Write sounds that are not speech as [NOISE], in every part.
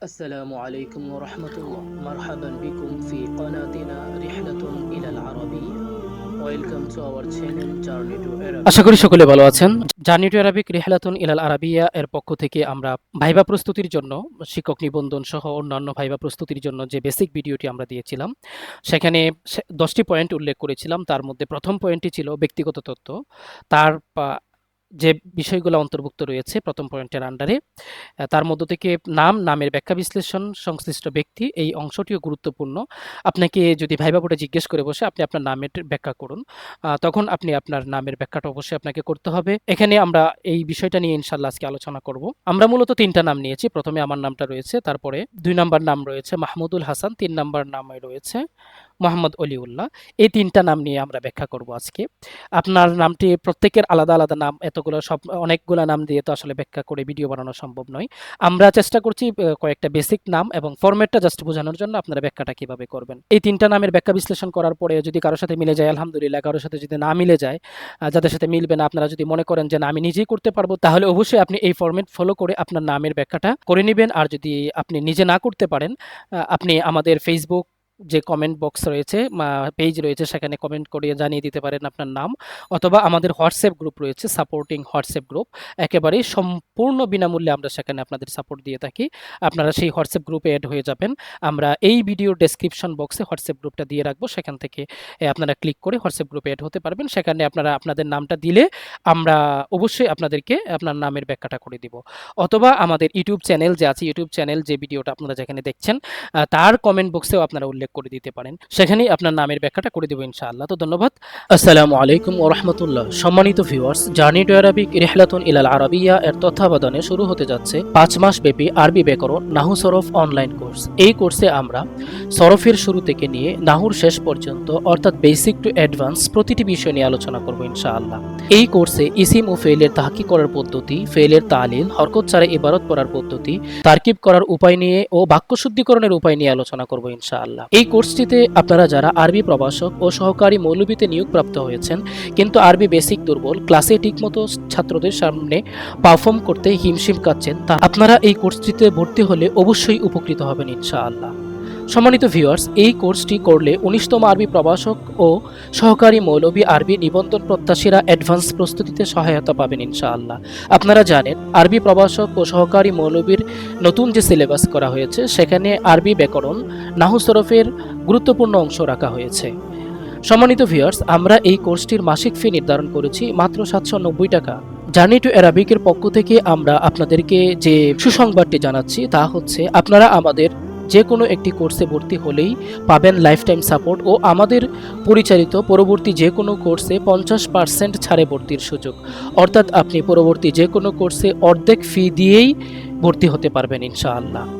السلام عليكم ورحمة الله مرحبا بكم في قناتنا رحلة إلى العربية Welcome to our channel Journey to Arabic আশা করি সকলে ভালো আছেন জার্নি টু আরবিক রিহলাতুন ইলাল আরাবিয়া এর পক্ষ থেকে আমরা ভাইবা প্রস্তুতির জন্য শিক্ষক নিবন্ধন সহ অন্যান্য ভাইবা প্রস্তুতির জন্য যে বেসিক ভিডিওটি আমরা দিয়েছিলাম সেখানে সে- দশটি পয়েন্ট উল্লেখ করেছিলাম তার মধ্যে প্রথম পয়েন্টটি ছিল ব্যক্তিগত তথ্য তার পা- যে বিষয়গুলো অন্তর্ভুক্ত রয়েছে প্রথম পয়েন্টের আন্ডারে তার মধ্য থেকে নাম, নামের ব্যাখ্যা বিশ্লেষণ, সংশ্লিষ্ট ব্যক্তি, এই অংশটিও গুরুত্বপূর্ণ। আপনাকে যদি ভাইবা বোর্ডে জিজ্ঞেস করে বসে আপনি আপনার নামের ব্যাখ্যা করুন তখন আপনি আপনার নামের ব্যাখ্যাটা অবশ্যই আপনাকে করতে হবে। এখানে আমরা এই বিষয়টা নিয়ে ইনশাল্লাহ আজকে আলোচনা করব। আমরা মূলত তিনটা নাম নিয়েছি, প্রথমে আমার নামটা রয়েছে, তারপরে দুই নাম্বার নাম রয়েছে মাহমুদুল হাসান, তিন নাম্বার নামে রয়েছে মোহাম্মদ অলিউল্লাহ। এই তিনটা নাম নিয়ে আমরা ব্যাখ্যা করব আজকে। আপনার নামটি প্রত্যেকের আলাদা আলাদা নাম, এতগুলো সব, অনেকগুলো নাম দিয়ে তো আসলে ব্যাখ্যা করে ভিডিও বানানো সম্ভব নয়। আমরা চেষ্টা করছি কয়েকটা বেসিক নাম এবং ফরম্যাটটা জাস্ট বোঝানোর জন্য আপনারা ব্যাখ্যাটা কীভাবে করবেন। এই তিনটা নামের ব্যাখ্যা বিশ্লেষণ করার পরে যদি কারোর সাথে মিলে যায়, আলহামদুলিল্লাহ কারোর সাথে যদি না মিলে যায় যাদের সাথে মিলবে না, আপনারা যদি মনে করেন যে না, আমি নিজেই করতে পারব, তাহলে অবশ্যই আপনি এই ফরম্যাট ফলো করে আপনার নামের ব্যাখ্যাটা করে নেবেন। আর যদি আপনি নিজে না করতে পারেন আপনি আমাদের ফেসবুক যে কমেন্ট বক্স রয়েছে পেজ রয়েছে সেখানে কমেন্ট করে জানিয়ে দিতে পারেন আপনার নাম অথবা আমাদের হোয়াটসঅ্যাপ গ্রুপ রয়েছে সাপোর্টিং হোয়াটসঅ্যাপ গ্রুপ একেবারেই সম্পূর্ণ বিনামূল্যে আমরা সেখানে আপনাদের সাপোর্ট দিয়ে থাকি। আপনারা সেই হোয়াটসঅ্যাপ গ্রুপে অ্যাড হয়ে যাবেন। আমরা এই ভিডিও ডেসক্রিপশন বক্সে হোয়াটসঅ্যাপ গ্রুপটা দিয়ে রাখব। সেখান থেকে আপনারা ক্লিক করে হোয়াটসঅ্যাপ গ্রুপে অ্যাড হতে পারবেন। সেখানে আপনারা আপনাদের নামটা দিলে আমরা অবশ্যই আপনাদেরকে আপনার নামের ব্যাখ্যাটা করে দিব। অথবা আমাদের ইউটিউব চ্যানেল যে আছে ইউটিউব চ্যানেল যে ভিডিওটা আপনারা যেখানে দেখছেন তার কমেন্ট বক্সেও আপনারা উল্লেখ করে দিতে পারেন। সেখানেই আপনার নামের ব্যাখ্যাটা করে দেবো ইনশাআল্লাহ। তো ধন্যবাদ। আসসালামু আলাইকুম ও রহমতুল্লাহ। সম্মানিত ভিউয়ার্স জার্নি টু আরবিক রেহলাতুন ইলাল আরাবিয়া এর তত্ত্বাবধানে শুরু হতে যাচ্ছে পাঁচ মাস ব্যাপী আরবি ব্যাকরণ নাহু সরফ অনলাইন কোর্স এই কোর্সে আমরা সরফের শুরু থেকে নিয়ে নাহুর শেষ পর্যন্ত, অর্থাৎ বেসিক টু অ্যাডভান্স প্রতিটি বিষয় নিয়ে আলোচনা করব ইনশাআল্লাহ। এই কোর্সে ইসিম ও ফেলের তাহাকি করার পদ্ধতি ফেলের তালিল, হরকত ছাড়া ইবারত পড়ার পদ্ধতি, তারকিব করার উপায় নিয়ে ও বাক্য শুদ্ধিকরণের উপায় নিয়ে আলোচনা করব ইনশাআল্লাহ। এই কোর্সটিতে আপনারা যারা আরবি প্রভাষক ও সহকারী মৌলবীতে নিয়োগপ্রাপ্ত হয়েছেন, কিন্তু আরবি বেসিক দুর্বল, ক্লাসে ঠিকমতো ছাত্রদের সামনে পারফর্ম করতে হিমশিম কাচ্ছেন তা আপনারা এই কোর্সটিতে ভর্তি হলে অবশ্যই উপকৃত হবেন ইনশাআল্লাহ। সম্মানিত ভিউয়ার্স এই কোর্সটি করলে উনিশতম আরবি প্রভাষক ও সহকারী মৌলবী আরবি নিবন্ধন প্রত্যাশীরা অ্যাডভান্স প্রস্তুতিতে সহায়তা পাবেন ইনশাআল্লাহ। আপনারা জানেন, আরবি প্রভাষক ও সহকারী মৌলবীর নতুন যে সিলেবাস করা হয়েছে, সেখানে আরবি ব্যাকরণ, নাহু সরফের গুরুত্বপূর্ণ অংশ রাখা হয়েছে। সম্মানিত ভিউয়ার্স আমরা এই কোর্সটির মাসিক ফি নির্ধারণ করেছি মাত্র সাতশো নব্বই টাকা। জার্নি টু অ্যারাবিকের পক্ষ থেকে আমরা আপনাদেরকে যে সুসংবাদটি জানাচ্ছি, তা হচ্ছে আপনারা আমাদের যে কোনো একটি কোর্সে ভর্তি হলেই পাবেন লাইফ টাইম সাপোর্ট ও আমাদের পরিচালিত পরবর্তী যে কোনো কোর্সে পঞ্চাশ পার্সেন্ট ছাড়ে ভর্তির সুযোগ। অর্থাৎ আপনি পরবর্তী যে কোনো কোর্সে অর্ধেক ফি দিয়েই ভর্তি হতে পারবেন ইনশাআল্লাহ।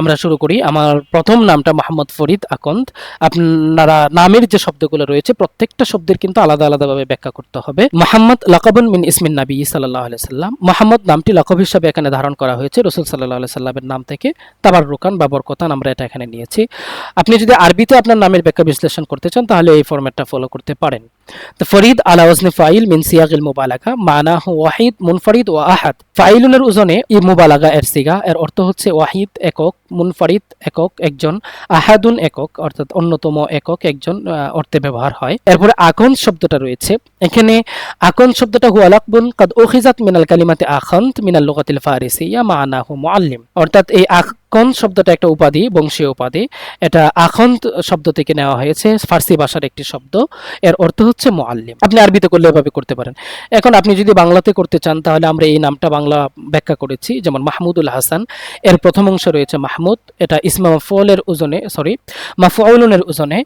আমরা শুরু করি। আমার প্রথম নামটা মোহাম্মদ ফরিদ আকন্দ। আপনারা নামের যে শব্দগুলো রয়েছে, প্রত্যেকটা শব্দের কিন্তু আলাদা আলাদাভাবে ব্যাখ্যা করতে হবে। মোহাম্মদ লাকাবুন মিন ইসমিন নাবি সাল্লাহ সাল্লাম মোহাম্মদ নামটি লকব হিসাবে এখানে ধারণ করা হয়েছে রসুল সাল্লাহ সাল্লামের নাম থেকে। তাবার রুকান বা বরকতান আমরা এটা এখানে নিয়েছি। আপনি যদি আরবিতে আপনার নামের ব্যাখ্যা বিশ্লেষণ করতে চান, তাহলে এই ফরম্যাটটা ফলো করতে পারেন। তো ফরিদ আলা ওয়াজনে ফাইল মিন সিয়াগিল মুবালাগা মানাহু ওয়াহিদ মুনফরিদ ও আহাদ ফাইলুনের ওজনে ই মুবালাগা এর সিগা এর অর্থ হচ্ছে ওয়াহিদ একক মুনফরিদ একক একজন আহাদুন একক অর্থাৎ অন্যতম একক একজন অর্থে ব্যবহার হয় এরপরে আকন শব্দটা রয়েছে এখানে আকন শব্দটা হুয়ালাকবুন কাদ ওখিজাত মিনাল কালিমাতে আখন্ত মিনাল লোকাতিল ফারিসিয়া মানাহু মুআল্লিম অর্থাৎ এই আকন শব্দটা একটা উপাধি, বংশীয় উপাধি। এটা আখন্ত শব্দ থেকে নেওয়া হয়েছে, ফার্সি ভাষার একটি শব্দ। এর অর্থ হচ্ছে মুআল্লিম। আপনি আরবিতে করলে এভাবে করতে পারেন। এখন আপনি যদি বাংলাতে করতে চান, তাহলে আমরা এই নামটা বাংলা ব্যাখ্যা করেছি, যেমন মাহমুদুল হাসান। এর প্রথম অংশ রয়েছে মাহমুদ। এটা ইসমা মাফউলের ওজনে সরি মাফউলুনের ওজনে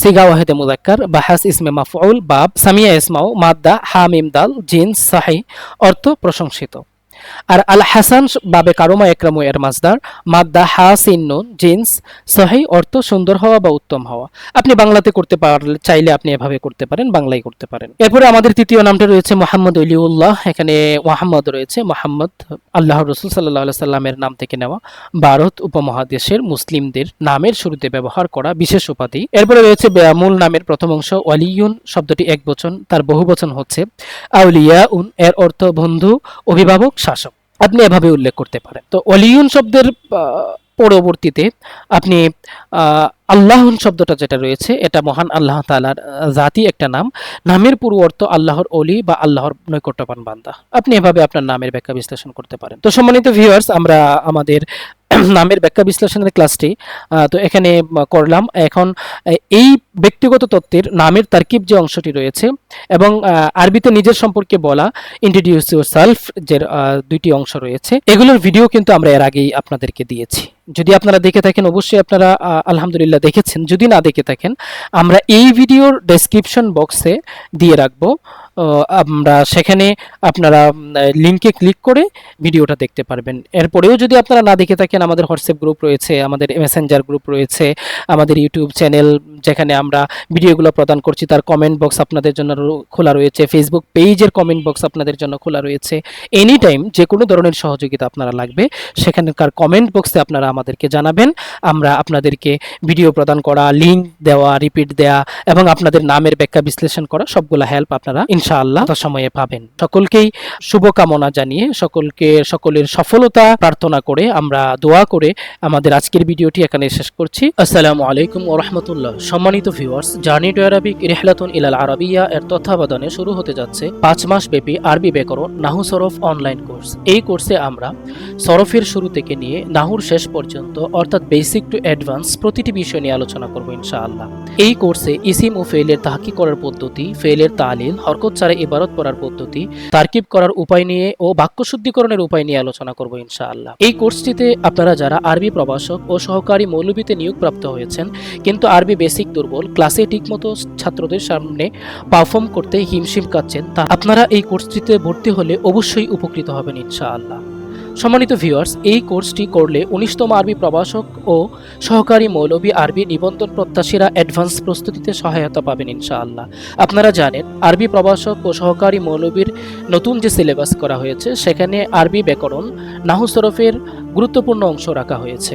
সিগা ওয়াহেদে মুজাক্কার বাহাস ইসমে মাফউল, বাব, সামিয়া ইসমাউ মাদ্দা, হামিম দাল, জিন, সাহি, অর্থ প্রশংসিত। আর আল হাসান বাবে কারোমা একরামু এর মাজদার, মাদ্দা হা সিন্নুন জিন্স, সহি অর্থ সুন্দর হওয়া বা উত্তম হওয়া। আপনি বাংলাতে করতে পারলে চাইলে আপনি এভাবে করতে পারেন, বাংলায় করতে পারেন। এরপরে আমাদের তৃতীয় নামটা রয়েছে মোহাম্মদ অলিউল্লাহ, এখানে মোহাম্মদ রয়েছে মোহাম্মদ আল্লাহ রসুল সাল্লাহ সাল্লামের নাম থেকে নেওয়া। ভারত উপমহাদেশের মুসলিমদের নামের শুরুতে ব্যবহার করা বিশেষ উপাধি। এরপরে রয়েছে মূল নামের প্রথম অংশ, অলিউন শব্দটি এক বচন, তার বহু বচন হচ্ছে আউলিয়া উন এর অর্থ বন্ধু, অভিভাবক, শাসক। আপনি এভাবে উল্লেখ করতে পারেন। তো অলিউন শব্দের পরবর্তীতে আপনি আল্লাহন শব্দটা যেটা রয়েছে, এটা মহান আল্লাহ তালার জাতি একটা নাম। নামের পুরো অর্থ আল্লাহর অলি বা আল্লাহর নৈকট্যবান বান্দা। আপনি এভাবে আপনার নামের ব্যাখ্যা বিশ্লেষণ করতে পারেন। তো সম্মানিত ভিউয়ার্স আমরা আমাদের [CLEARS THROAT] নামের ব্যাখ্যা বিশ্লেষণের ক্লাসটি তো এখানে করলাম। এখন এই ব্যক্তিগত তত্ত্বের নামের তারকিব যে অংশটি রয়েছে এবং আরবিতে নিজের সম্পর্কে বলা ইন্ট্রোডিউস ইউর সেলফ যে দুইটি অংশ রয়েছে, এগুলোর ভিডিও কিন্তু আমরা এর আগেই আপনাদেরকে দিয়েছি। যদি আপনারা দেখে থাকেন, অবশ্যই আপনারা আলহামদুলিল্লাহ দেখেছেন। যদি না দেখে থাকেন, আমরা এই ভিডিওর ডেসক্রিপশন বক্সে দিয়ে রাখব। আমরা সেখানে আপনারা লিঙ্কে ক্লিক করে ভিডিওটা দেখতে পারবেন। এরপরেও যদি আপনারা না দেখে থাকেন, আমাদের হোয়াটসঅ্যাপ গ্রুপ রয়েছে, আমাদের মেসেঞ্জার গ্রুপ রয়েছে, আমাদের ইউটিউব চ্যানেল যেখানে আমরা ভিডিওগুলো প্রদান করছি, তার কমেন্ট বক্স আপনাদের জন্য খোলা রয়েছে। ফেসবুক পেজের কমেন্ট বক্স আপনাদের জন্য খোলা রয়েছে। এনি টাইম যে কোনো ধরনের সহযোগিতা আপনারা লাগবে, সেখানকার কমেন্ট বক্সে আপনারা আমাদেরকে জানাবেন। আমরা আপনাদেরকে ভিডিও প্রদান করা লিঙ্ক দেওয়া রিপিট দেওয়া এবং আপনাদের নামের ব্যাখ্যা বিশ্লেষণ করা, সবগুলো হেল্প আপনারা ইনশাআল্লাহ সময়ে পাবেন। সকলকেই শুভকামনা জানিয়ে, সকলকে, সকলের সফলতা প্রার্থনা করে আমরা দোয়া করে আমাদের আজকের ভিডিওটি এখানে শেষ করছি। আসসালামু আলাইকুম ও রহমতুল্লাহ। সম্মানিত ভিউয়ার্স জার্নি টু আরবিক রেহলাতুন ইলাল আরবিয়া এর তত্ত্বাবধানে শুরু হতে যাচ্ছে পাঁচ মাস ব্যাপী আরবি ব্যাকরণ নাহু সরফ অনলাইন কোর্স এই কোর্সে আমরা সরফের শুরু থেকে নিয়ে নাহুর শেষ পর্যন্ত, অর্থাৎ বেসিক টু অ্যাডভান্স প্রতিটি বিষয় নিয়ে আলোচনা করব ইনশাআল্লাহ। এই কোর্সে ইসিম ও ফেলের তাহাকি করার পদ্ধতি ফেলের তালিল, হরকত ছাড়া ইবারত পড়ার পদ্ধতি, তারকিব করার উপায় নিয়ে ও বাক্য শুদ্ধিকরণের উপায় নিয়ে আলোচনা করব ইনশাআল্লাহ। এই কোর্সটিতে আপনারা যারা আরবি প্রভাষক ও সহকারী মৌলবীতে নিয়োগপ্রাপ্ত হয়েছেন, কিন্তু আরবি বেসিক দুর্বল ক্লাসে ঠিকমতো ছাত্রদের সামনে পারফর্ম করতে হিমশিম কাচ্ছেন তা আপনারা এই কোর্সটিতে ভর্তি হলে অবশ্যই উপকৃত হবেন ইনশাআল্লাহ। সম্মানিত ভিউয়ার্স এই কোর্সটি করলে উনিশতম আরবি প্রভাষক ও সহকারী মৌলবী আরবি নিবন্ধন প্রত্যাশীরা অ্যাডভান্স প্রস্তুতিতে সহায়তা পাবেন ইনশাআল্লাহ। আপনারা জানেন, আরবি প্রভাষক ও সহকারী মৌলবীর নতুন যে সিলেবাস করা হয়েছে, সেখানে আরবি ব্যাকরণ, নাহু সরফের গুরুত্বপূর্ণ অংশ রাখা হয়েছে।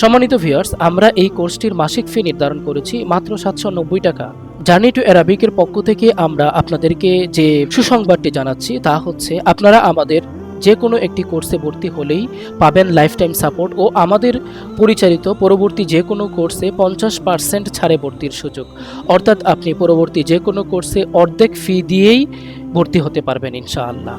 সম্মানিত ভিউয়ার্স আমরা এই কোর্সটির মাসিক ফি নির্ধারণ করেছি মাত্র সাতশো নব্বই টাকা। জার্নি টু অ্যারাবিকের পক্ষ থেকে আমরা আপনাদেরকে যে সুসংবাদটি জানাচ্ছি, তা হচ্ছে, আপনারা আমাদের যে কোনো একটি কোর্সে ভর্তি হলেই পাবেন লাইফ টাইম সাপোর্ট ও আমাদের পরিচালিত পরবর্তী যে কোনো কোর্সে পঞ্চাশ পার্সেন্ট ছাড়ে ভর্তির সুযোগ। অর্থাৎ আপনি পরবর্তী যে কোনো কোর্সে অর্ধেক ফি দিয়েই ভর্তি হতে পারবেন ইনশাআল্লাহ।